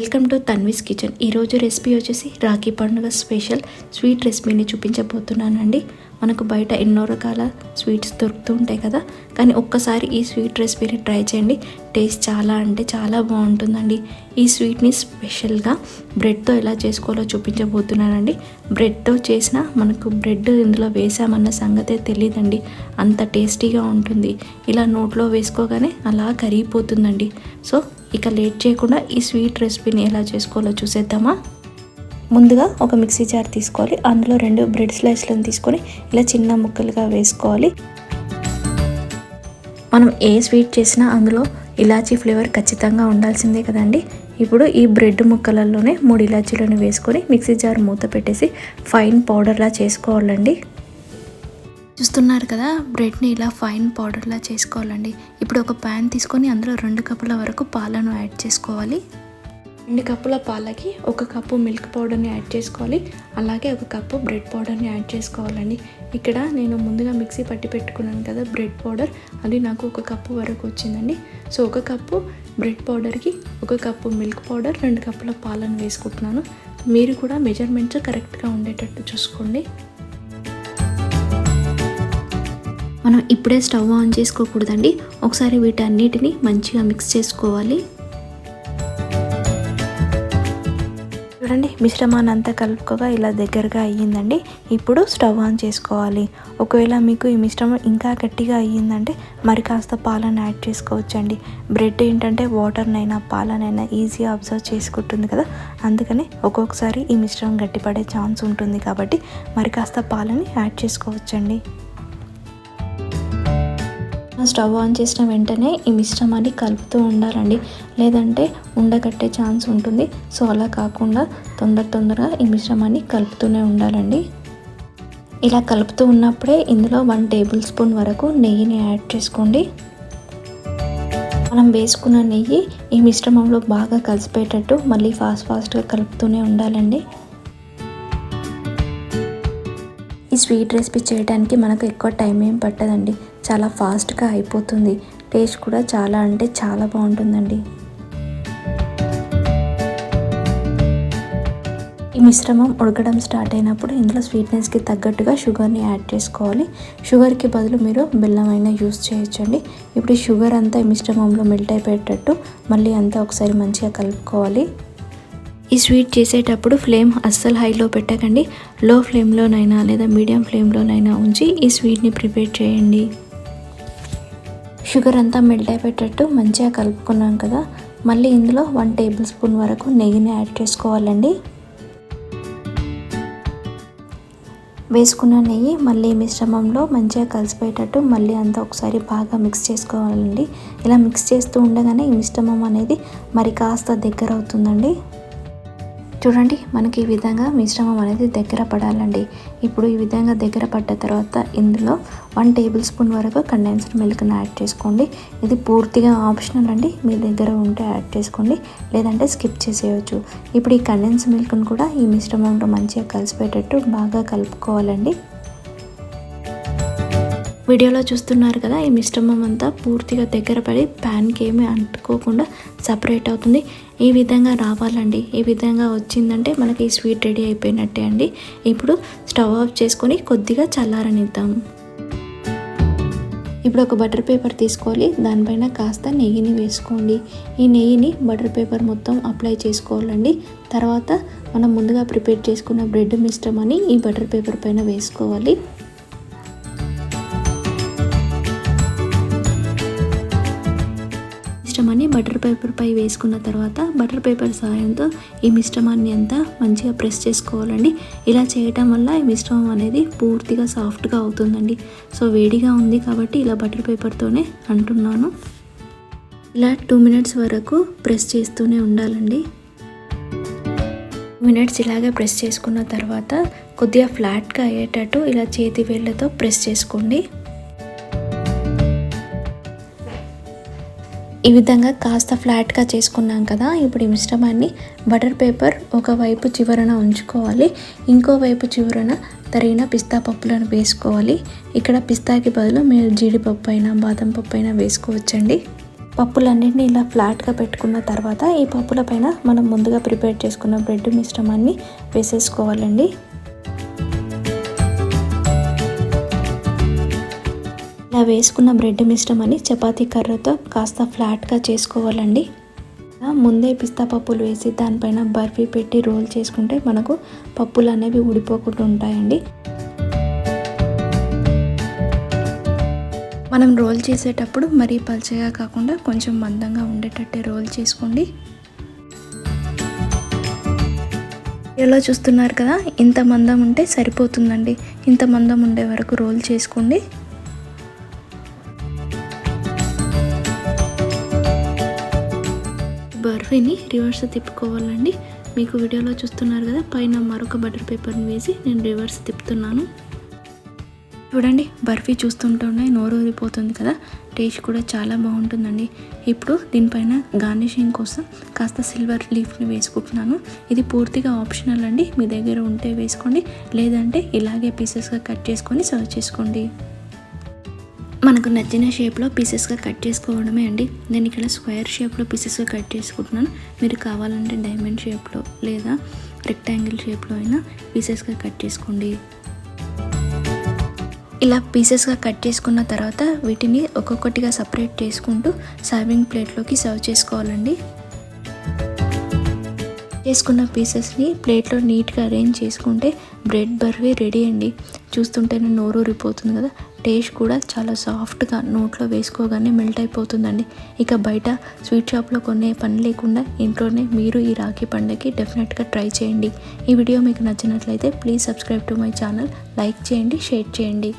Welcome to Tanvi's kitchen ఈరోజు recipe వచ్చేసి రాఖీ పండుగ స్పెషల్ స్వీట్ రెసిపీని చూపించబోతున్నానండి. మనకు బయట ఎన్నో రకాల స్వీట్స్ దొరుకుతూ ఉంటాయి కదా. కానీ ఒక్కసారి ఈ స్వీట్ రెసిపీని ట్రై చేయండి. టేస్ట్ చాలా అంటే చాలా బాగుంటుందండి. ఈ స్వీట్ని స్పెషల్గా బ్రెడ్తో ఎలా చేసుకోవాలో చూపించబోతున్నానండి. బ్రెడ్తో చేసిన మనకు బ్రెడ్ ఇందులో వేసామన్న సంగతే తెలియదండి అంత టేస్టీగా ఉంటుంది. ఇలా నోట్లో వేసుకోగానే అలా కరిగిపోతుందండి. సో ఇక లేట్ చేయకుండా ఈ స్వీట్ రెసిపీని ఎలా చేసుకోవాలో చూసేద్దామా? ముందుగా ఒక మిక్సీ జార్ తీసుకోవాలి. అందులో రెండు బ్రెడ్ స్లైస్లను తీసుకొని ఇలా చిన్న ముక్కలుగా వేసుకోవాలి. మనం ఏ స్వీట్ చేసినా అందులో ఇలాచీ ఫ్లేవర్ ఖచ్చితంగా ఉండాల్సిందే కదండి. ఇప్పుడు ఈ బ్రెడ్ ముక్కలలోనే మూడు ఇలాచీలను వేసుకొని మిక్సీ జార్ మూత పెట్టేసి ఫైన్ పౌడర్లా చేసుకోవాలండి. చూస్తున్నారు కదా బ్రెడ్ని ఇలా ఫైన్ పౌడర్లా చేసుకోవాలండి. ఇప్పుడు ఒక ప్యాన్ తీసుకొని అందులో రెండు కప్పుల వరకు పాలను యాడ్ చేసుకోవాలి. రెండు కప్పుల పాలకి ఒక కప్పు మిల్క్ పౌడర్ని యాడ్ చేసుకోవాలి. అలాగే ఒక కప్పు బ్రెడ్ పౌడర్ని యాడ్ చేసుకోవాలండి. ఇక్కడ నేను ముందుగా మిక్సీ పట్టి పెట్టుకున్నాను కదా బ్రెడ్ పౌడర్. అది నాకు ఒక కప్పు వరకు వచ్చిందండి. సో ఒక కప్పు బ్రెడ్ పౌడర్కి ఒక కప్పు మిల్క్ పౌడర్ రెండు కప్పుల పాలను వేసుకుంటున్నాను. మీరు కూడా మెజర్మెంట్స్ కరెక్ట్గా ఉండేటట్టు చూసుకోండి. మనం ఇప్పుడే స్టవ్ ఆన్ చేసుకోకూడదండి. ఒకసారి వీటన్నిటిని మంచిగా మిక్స్ చేసుకోవాలి. చూడండి మిశ్రమాన్ని అంతా కలుపుకోగా ఇలా దగ్గరగా అయ్యిందండి. ఇప్పుడు స్టవ్ ఆన్ చేసుకోవాలి. ఒకవేళ మీకు ఈ మిశ్రమం ఇంకా గట్టిగా అయ్యిందంటే మరి కాస్త పాలను యాడ్ చేసుకోవచ్చండి. బ్రెడ్ ఏంటంటే వాటర్నైనా పాలనైనా ఈజీగా అబ్జర్వ్ చేసుకుంటుంది కదా. అందుకని ఒక్కొక్కసారి ఈ మిశ్రమం గట్టిపడే ఛాన్స్ ఉంటుంది కాబట్టి మరి కాస్త పాలని యాడ్ చేసుకోవచ్చండి. స్టవ్ ఆన్ చేసిన వెంటనే ఈ మిశ్రమాన్ని కలుపుతూ ఉండాలండి. లేదంటే ఉండగట్టే ఛాన్స్ ఉంటుంది. సో అలా కాకుండా తొందర తొందరగా ఈ మిశ్రమాన్ని కలుపుతూనే ఉండాలండి. ఇలా కలుపుతూ ఉన్నప్పుడే ఇందులో వన్ టేబుల్ స్పూన్ వరకు నెయ్యిని యాడ్ చేసుకోండి. మనం వేసుకున్న నెయ్యి ఈ మిశ్రమంలో బాగా కలిసిపోయేటట్టు మళ్ళీ ఫాస్ట్ ఫాస్ట్గా కలుపుతూనే ఉండాలండి. ఈ స్వీట్ రెసిపీ చేయడానికి మనకు ఎక్కువ టైం ఏం పట్టదండి. చాలా ఫాస్ట్గా అయిపోతుంది. టేస్ట్ కూడా చాలా అంటే చాలా బాగుంటుందండి. ఈ మిశ్రమం ఉడకడం స్టార్ట్ అయినప్పుడు ఇందులో స్వీట్నెస్కి తగ్గట్టుగా షుగర్ని యాడ్ చేసుకోవాలి. షుగర్కి బదులు మీరు బెల్లం అయినా యూస్ చేయొచ్చండి. ఇప్పుడు ఈ షుగర్ అంతా ఈ మిశ్రమంలో మెల్ట్ అయిపోయేటట్టు మళ్ళీ అంతా ఒకసారి మంచిగా కలుపుకోవాలి. ఈ స్వీట్ చేసేటప్పుడు ఫ్లేమ్ అస్సలు హైలో పెట్టకండి. లో ఫ్లేమ్లోనైనా లేదా మీడియం ఫ్లేమ్లోనైనా ఉంచి ఈ స్వీట్ని ప్రిపేర్ చేయండి. షుగర్ అంతా మెల్ట్ అయిపోయేటట్టు మంచిగా కలుపుకున్నాం కదా. మళ్ళీ ఇందులో వన్ టేబుల్ స్పూన్ వరకు నెయ్యిని యాడ్ చేసుకోవాలండి. వేసుకున్న నెయ్యి మళ్ళీ మిశ్రమంలో మంచిగా కలిసిపోయేటట్టు మళ్ళీ అంతా ఒకసారి బాగా మిక్స్ చేసుకోవాలండి. ఇలా మిక్స్ చేస్తూ ఉండగానే ఈ మిశ్రమం అనేది మరి కాస్త దగ్గర అవుతుందండి చూడండి మనకి ఈ విధంగా మిశ్రమం అనేది దగ్గర పడాలండి. ఇప్పుడు ఈ విధంగా దగ్గర పడ్డ తర్వాత ఇందులో వన్ టేబుల్ స్పూన్ వరకు కండెన్స్డ్ మిల్క్ని యాడ్ చేసుకోండి. ఇది పూర్తిగా ఆప్షనల్ అండి. మీ దగ్గర ఉంటే యాడ్ చేసుకోండి. లేదంటే స్కిప్ చేసేయచ్చు. ఇప్పుడు ఈ కండెన్స్ మిల్క్ని కూడా ఈ మిశ్రమంలో మంచిగా కలిసిపోయేటట్టు బాగా కలుపుకోవాలండి. వీడియోలో చూస్తున్నారు కదా ఈ మిశ్రమం అంతా పూర్తిగా దగ్గర పడి ప్యాన్కి ఏమీ అంటుకోకుండా సపరేట్ అవుతుంది. ఈ విధంగా రావాలండి. ఈ విధంగా వచ్చిందంటే మనకి ఈ స్వీట్ రెడీ అయిపోయినట్టే అండి. ఇప్పుడు స్టవ్ ఆఫ్ చేసుకొని కొద్దిగా చల్లారనిద్దాం. ఇప్పుడు ఒక బటర్ పేపర్ తీసుకోవాలి. దానిపైన కాస్త నెయ్యిని వేసుకోండి. ఈ నెయ్యిని బటర్ పేపర్ మొత్తం అప్లై చేసుకోవాలండి. తర్వాత మనం ముందుగా ప్రిపేర్ చేసుకున్న బ్రెడ్ మిశ్రమాన్ని ఈ బటర్ పేపర్ పైన వేసుకోవాలి. బటర్ పేపర్ పై వేసుకున్న తర్వాత బటర్ పేపర్ సహాయంతో ఈ మిశ్రమాన్ని అంతా మంచిగా ప్రెస్ చేసుకోవాలండి. ఇలా చేయటం వల్ల ఈ మిశ్రమం అనేది పూర్తిగా సాఫ్ట్గా అవుతుందండి. సో వేడిగా ఉంది కాబట్టి ఇలా బటర్ పేపర్తోనే అంటున్నాను. ఇలా టూ మినిట్స్ వరకు ప్రెస్ చేస్తూనే ఉండాలండి. మినిట్స్ ఇలాగే ప్రెస్ చేసుకున్న తర్వాత కొద్దిగా ఫ్లాట్గా అయ్యేటట్టు ఇలా చేతి వేళ్ళతో ప్రెస్ చేసుకోండి. ఈ విధంగా కాస్త ఫ్లాట్గా చేసుకున్నాం కదా. ఇప్పుడు ఈ మిశ్రమాన్ని బటర్ పేపర్ ఒకవైపు చివరన ఉంచుకోవాలి. ఇంకోవైపు చివరన తరిగిన పిస్తా పప్పులను వేసుకోవాలి. ఇక్కడ పిస్తాకి బదులు మీరు జీడిపప్పు అయినా బాదం పప్పు అయినా వేసుకోవచ్చండి. పప్పులన్నింటినీ ఇలా ఫ్లాట్గా పెట్టుకున్న తర్వాత ఈ పప్పుల పైన మనం ముందుగా ప్రిపేర్ చేసుకున్న బ్రెడ్ మిశ్రమాన్ని వేసేసుకోవాలండి. ఇలా వేసుకున్న బ్రెడ్ మిశ్రమాన్ని చపాతీ కర్రతో కాస్త ఫ్లాట్గా చేసుకోవాలండి. ముందే పిస్తా పప్పులు వేసి దానిపైన బర్ఫీ పెట్టి రోల్ చేసుకుంటే మనకు పప్పులు అనేవి ఊడిపోకుండా ఉంటాయండి. మనం రోల్ చేసేటప్పుడు మరీ పల్చగా కాకుండా కొంచెం మందంగా ఉండేటట్టే రోల్ చేసుకోండి. ఎలా చూస్తున్నారు కదా? ఇంత మందం ఉంటే సరిపోతుందండి. ఇంత మందం ఉండే వరకు రోల్ చేసుకోండి. బర్ఫీని రివర్స్ తిప్పుకోవాలండి. మీకు వీడియోలో చూస్తున్నారు కదా పైన మరొక బటర్ పేపర్ని వేసి నేను రివర్స్ తిప్పుతున్నాను. చూడండి బర్ఫీ చూస్తుంటేనే నోరు ఊరిపోతుంది కదా టేస్ట్ కూడా చాలా బాగుంటుందండి. ఇప్పుడు దీనిపైన గార్నిషింగ్ కోసం కాస్త సిల్వర్ లీఫ్ని వేసుకుంటున్నాను. ఇది పూర్తిగా ఆప్షనల్ అండి. మీ దగ్గర ఉంటే వేసుకోండి లేదంటే ఇలాగే పీసెస్గా కట్ చేసుకొని సర్వ్ చేసుకోండి. మనకు నచ్చిన షేప్లో పీసెస్గా కట్ చేసుకోవడమే అండి. నేను ఇక్కడ స్క్వేర్ షేప్లో పీసెస్గా కట్ చేసుకుంటున్నాను. మీరు కావాలంటే డైమండ్ షేప్లో లేదా రెక్టాంగిల్ షేప్లో అయినా పీసెస్గా కట్ చేసుకోండి. ఇలా పీసెస్గా కట్ చేసుకున్న తర్వాత వీటిని ఒక్కొక్కటిగా సపరేట్ చేసుకుంటూ సర్వింగ్ ప్లేట్లోకి సర్వ్ చేసుకోవాలండి. చేసుకున్న పీసెస్ని ప్లేట్లో నీట్గా అరేంజ్ చేసుకుంటే బ్రెడ్ బర్వీ రెడీ అండి. చూస్తుంటేనే నోరు ఊరిపోతుంది కదా. టేస్ట్ కూడా చాలా సాఫ్ట్గా నోట్లో వేసుకోగానే మెల్ట్ అయిపోతుందండి. ఇక బయట స్వీట్ షాప్లో కొనే పని లేకుండా ఇంట్లోనే మీరు ఈ రాఖీ పండుగకి డెఫినెట్గా ట్రై చేయండి. ఈ వీడియో మీకు నచ్చినట్లయితే please subscribe to my channel. Like చేయండి షేర్ చేయండి.